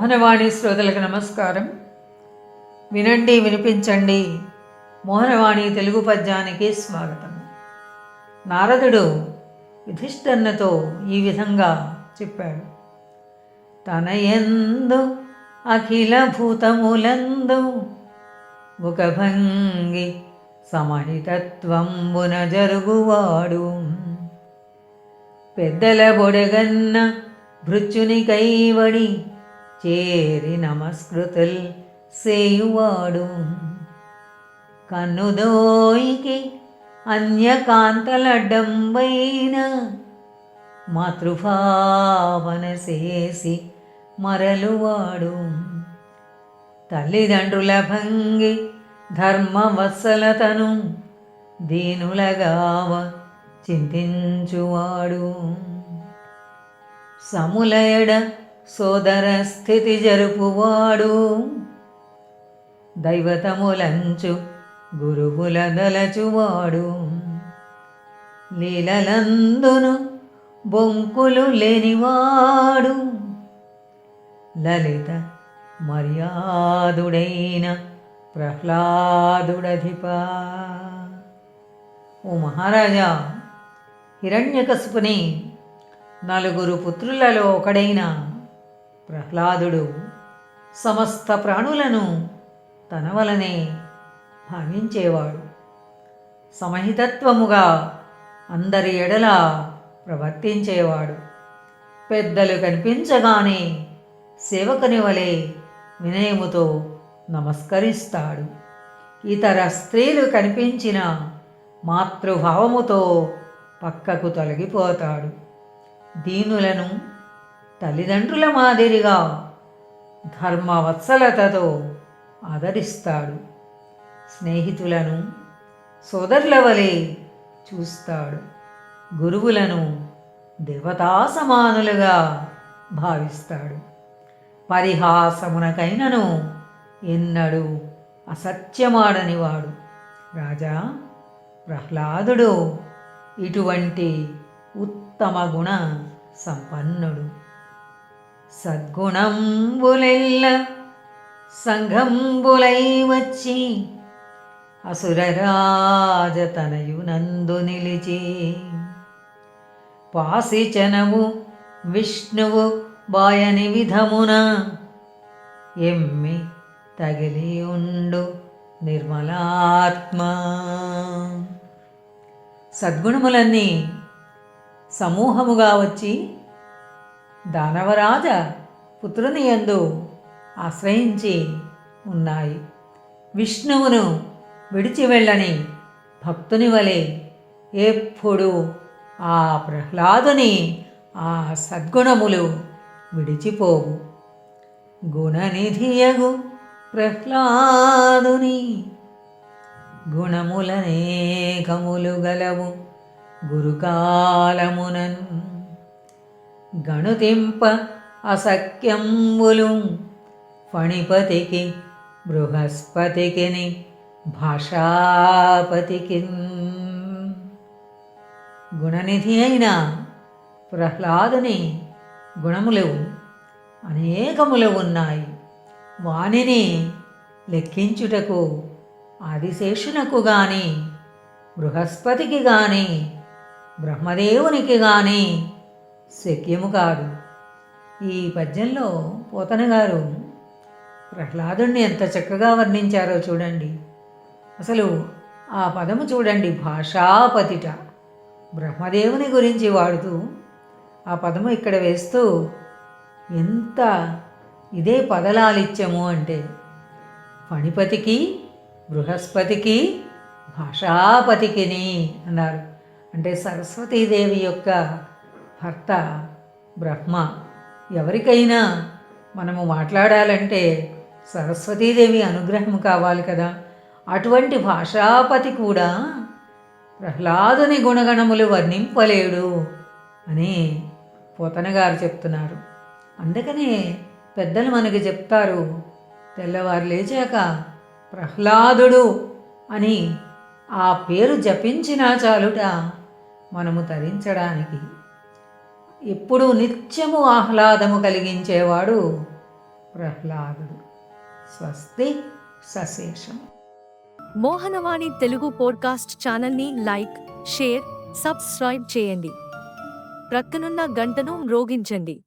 మోహనవాణి శ్రోతలకు నమస్కారం. వినండి వినిపించండి. మోహనవాణి తెలుగు పద్యానికి స్వాగతం. నారదుడు యుధిష్ఠన్నతో ఈ విధంగా చెప్పాడు. తన ఎందు అఖిల భూతములందు ఒక భంగి సమహితత్వంబున జరుగువాడు. పెద్దల బొడగన్న భృత్యుని కైవడి చేరి నమస్కృతుల్ సేయువాడు. కన్నుదోయికి అన్యకాంతలడ్డంబైన మాతృభావన చేసి మరలువాడు. తల్లిదండ్రుల భంగి ధర్మవత్సలతను దీనులగావ చింతించువాడు. సములయడ సోదర స్థితి జరుపువాడు దైవతములంచు గురువుల దలచువాడు లీలలందును బొంకులు లేనివాడు. లలిత మర్యాదుడైన ప్రహ్లాదుడధిపా. ఓ మహారాజా హిరణ్యకశుపుని నలుగురు పుత్రులలో ఒకడైన ప్రహ్లాదుడు సమస్త ప్రాణులను తన వలనే భావించేవాడు సమహితత్వముగా అందరి ఎడల ప్రవర్తించేవాడు. పెద్దలు కనిపించగానే సేవకుని వలె వినయముతో నమస్కరిస్తాడు. ఇతర స్త్రీలు కనిపించిన మాతృభావముతో పక్కకు తొలగిపోతాడు. దీనులను తల్లిదండ్రుల మాదిరిగా ధర్మవత్సలతతో ఆదరిస్తాడు. స్నేహితులను సోదరుల వలె చూస్తాడు. గురువులను దేవతా సమానులుగా భావిస్తాడు. పరిహాసమునకైనను ఎన్నడూ అసత్యమాడనివాడు. రాజా ప్రహ్లాదుడు ఇటువంటి ఉత్తమ గుణ సంపన్నుడు. సద్గుణంబులెల్ల సంఘంబులై వచ్చి అసురరాజతనయునందు నిలిచి. పాసిచనము విష్ణువు బాయని విధమున ఎమ్మి తగిలి ఉండు నిర్మలాత్మ. సద్గుణములన్నీ సమూహముగా వచ్చి దానవరాజ పుత్రుని యందు ఆశ్రయించి ఉన్నాయి. విష్ణువును విడిచి వెళ్ళని భక్తుని వలె ఎప్పుడు ఆ ప్రహ్లాదుని ఆ సద్గుణములు విడిచిపోవు. గుణనిధియగు ప్రహ్లాదుని గుణములనేకములు గలవు. గురుకాలమునన్ గణుతింప అసఖ్యంబులు ఫణిపతికి బృహస్పతికిని భాషాపతికి గుణనిధి అయిన ప్రహ్లాదుని గుణములు అనేకములు ఉన్నాయి. వానిని లెక్కించుటకు ఆదిశేషునకు గాని బృహస్పతికి గాని బ్రహ్మదేవునికి గాని శక్యము కాదు. ఈ పద్యంలో పోతన గారు ప్రహ్లాదుణ్ణి ఎంత చక్కగా వర్ణించారో చూడండి. అసలు ఆ పదము చూడండి భాషాపతిట. బ్రహ్మదేవుని గురించి వాడుతూ ఆ పదము ఇక్కడ వేస్తూ ఎంత ఇదే పదలాలిత్యము అంటే పణిపతికి బృహస్పతికి భాషాపతికిని అన్నారు. అంటే సరస్వతీదేవి యొక్క భర్త బ్రహ్మ ఎవరికైనా మనము మాట్లాడాలంటే సరస్వతీదేవి అనుగ్రహం కావాలి కదా. అటువంటి భాషాపతి కూడా ప్రహ్లాదుని గుణగణములు వర్ణింపలేడు అని పోతన గారు చెప్తున్నారు. అందుకనే పెద్దలు మనకి చెప్తారు తెల్లవారు లేచాక ప్రహ్లాదుడు అని ఆ పేరు జపించినా చాలుట మనము తరించడానికి ఎప్పుడు నిత్యము ఆహ్లాదము కలిగించేవాడు ప్రహ్లాదుడు. స్వస్తి సశేషం. మోహనవాణి తెలుగు పోడ్కాస్ట్ ఛానల్ని లైక్ షేర్ సబ్స్క్రైబ్ చేయండి. ప్రక్కనున్న గంటను మ్రోగించండి.